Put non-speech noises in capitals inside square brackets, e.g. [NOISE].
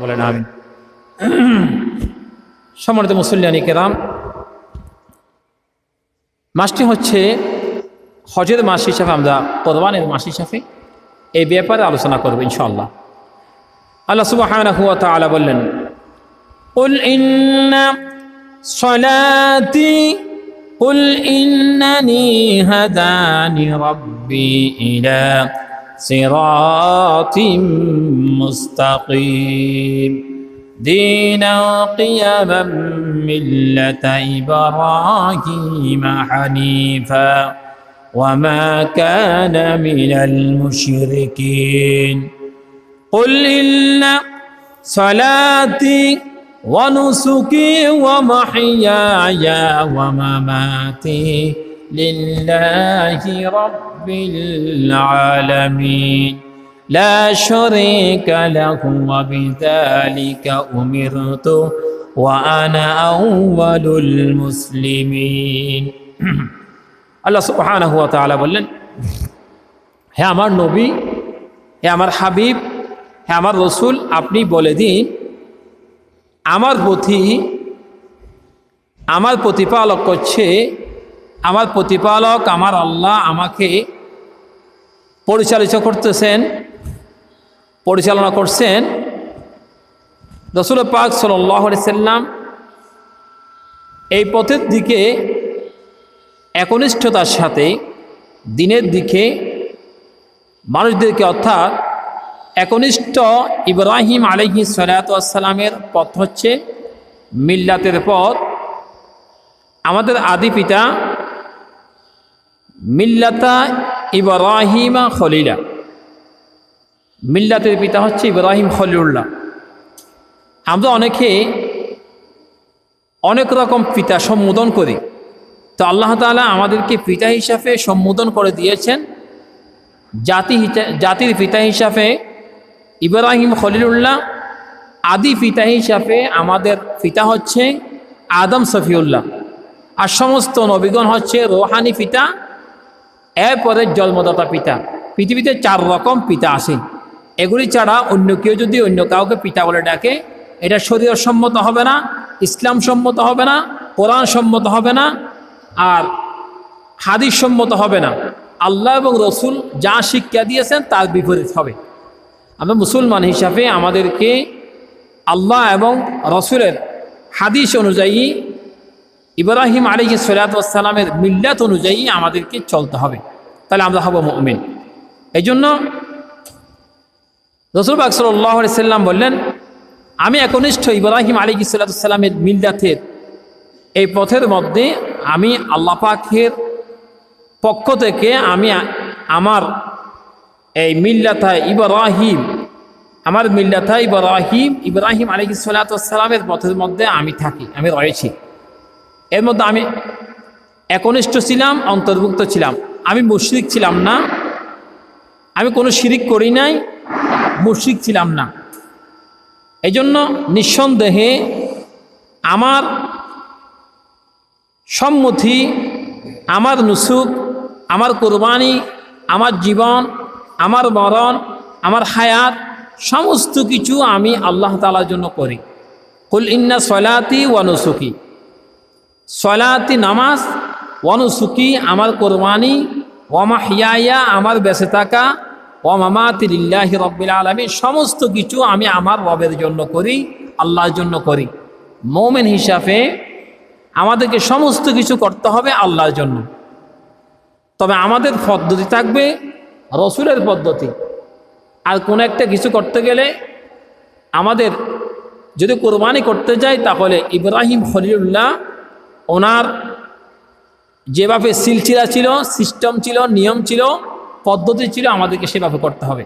বলেন আমি [CLEARS THROAT] সম্মানিত মুসল্লিয়ানি কেরাম মাসটি হচ্ছে হজের মাস হিসাবে আমরা কোরবানের মাস হিসাবে এই ব্যাপারে আলোচনা করব ইনশাআল্লাহ আল্লাহ সুবহানাহু ওয়া তাআলা বললেন قل إن صلاتي قل إنني هداني ربي إلى صراط مستقيم. دينا قيما ملة إبراهيم حنيفا. وما كان من المشركين. قل إن صلاتي ونسكي ومحياي ومماتي لله رب العالمين لا شريك له وبذلك أمرت وأنا أول المسلمين আল্লাহ সুবহানাহু ওয়া তাআলা বললেন হে আমার নবী হে আমার হাবিব হে আমার রসুল আপনি বলে দিন আমার প্রতি আমার প্রতিপালক করছে আমার প্রতিপালক, আমার আল্লাহ আমাকে পরিচালিত করতেছেন, পরিচালনা করছেন। রসুল পাক সাল্লাহ সাল্লাম এই পথের দিকে একনিষ্ঠতার সাথে, দিনের দিকে মানুষদেরকে অর্থাৎ একনিষ্ঠ ইব্রাহিম আলহি সালাতামের পথ হচ্ছে মিল্লাতের পথ। আমাদের আদি পিতা মিল্লাতা ইব্রাহিমা খলিলা। মিল্লাতের পিতা হচ্ছে ইব্রাহিম খলিউল্লাহ আমরা অনেকে অনেক রকম পিতা সম্বোধন করি। তো আল্লাহ তালা আমাদেরকে পিতা হিসাবে সম্বোধন করে দিয়েছেন। জাতি জাতির পিতা হিসাবে ইব্রাহিম খলিলুল্লাহ, আদি পিতা হিসাবে আমাদের পিতা হচ্ছে আদম সফিউল্লাহ। আর সমস্ত নবীগণ হচ্ছে রোহানি পিতা এরপরে জন্মদাতা পিতা। পৃথিবীতে চার রকম পিতা আসে এগুলি ছাড়া অন্য কেউ যদি অন্য কাউকে পিতা বলে ডাকে, এটা শরীর সম্মত হবে না, ইসলাম সম্মত হবে না, কোরআন সম্মত হবে না, আর হাদিস সম্মত হবে না। আল্লাহ এবং রসুল যা শিক্ষা দিয়েছেন তার বিপরীত হবে। আমরা মুসলমান হিসাবে আমাদেরকে আল্লাহ এবং রসুলের হাদিস অনুযায়ী ইব্রাহিম আলী সালাতামের মিল্লাত অনুযায়ী আমাদেরকে চলতে হবে। তাহলে আমরা হব মমিন। এই জন্য রসুল বাকসল্লাহ সাল্লাম বললেন, আমি একনিষ্ঠ ইব্রাহিম আলী সাল্লাতামের মিল্লাতের এই পথের মধ্যে আমি আল্লাহ পাখের পক্ষ থেকে আমি আমার এই মিল্লাথা ইব্রাহিম, আমার মিল্লাথা ইব্রাহিম ইব্রাহিম আলী সালাতামের পথের মধ্যে আমি থাকি, আমি রয়েছি। এর মধ্যে আমি একনিষ্ঠ ছিলাম, অন্তর্ভুক্ত ছিলাম। আমি মুশরিক ছিলাম না। আমি কোনো শিরিক করি নাই, মুশরিক ছিলাম না। এই জন্য নিঃসন্দেহে আমার সম্মতি, আমার নুসুক, আমার কোরবানি, আমার জীবন, আমার মরণ, আমার হায়াত, সমস্ত কিছু আমি আল্লাহ তালার জন্য করি। কুল ইন্না সলাতি ওয়ানুসুকি সলাতি নামাজ ওয়ানুসুকি আমার কোরবানি ওয়ামা হিয়া আমার বেঁচে থাকা ওয়ামামাতিল্লাহি রব্বিল আলমী সমস্ত কিছু আমি আমার রবের জন্য করি, আল্লাহর জন্য করি। মৌমেন হিসাবে আমাদেরকে সমস্ত কিছু করতে হবে আল্লাহর জন্য। তবে আমাদের পদ্ধতি থাকবে রসুলের পদ্ধতি। আর কোনো একটা কিছু করতে গেলে আমাদের যদি কোরবানি করতে যাই, তাহলে ইব্রাহিম খলিউল্লাহ ওনার যেভাবে সিলসিলা ছিল সিস্টেম ছিল নিয়ম ছিল পদ্ধতি ছিল আমাদেরকে সেভাবে করতে হবে।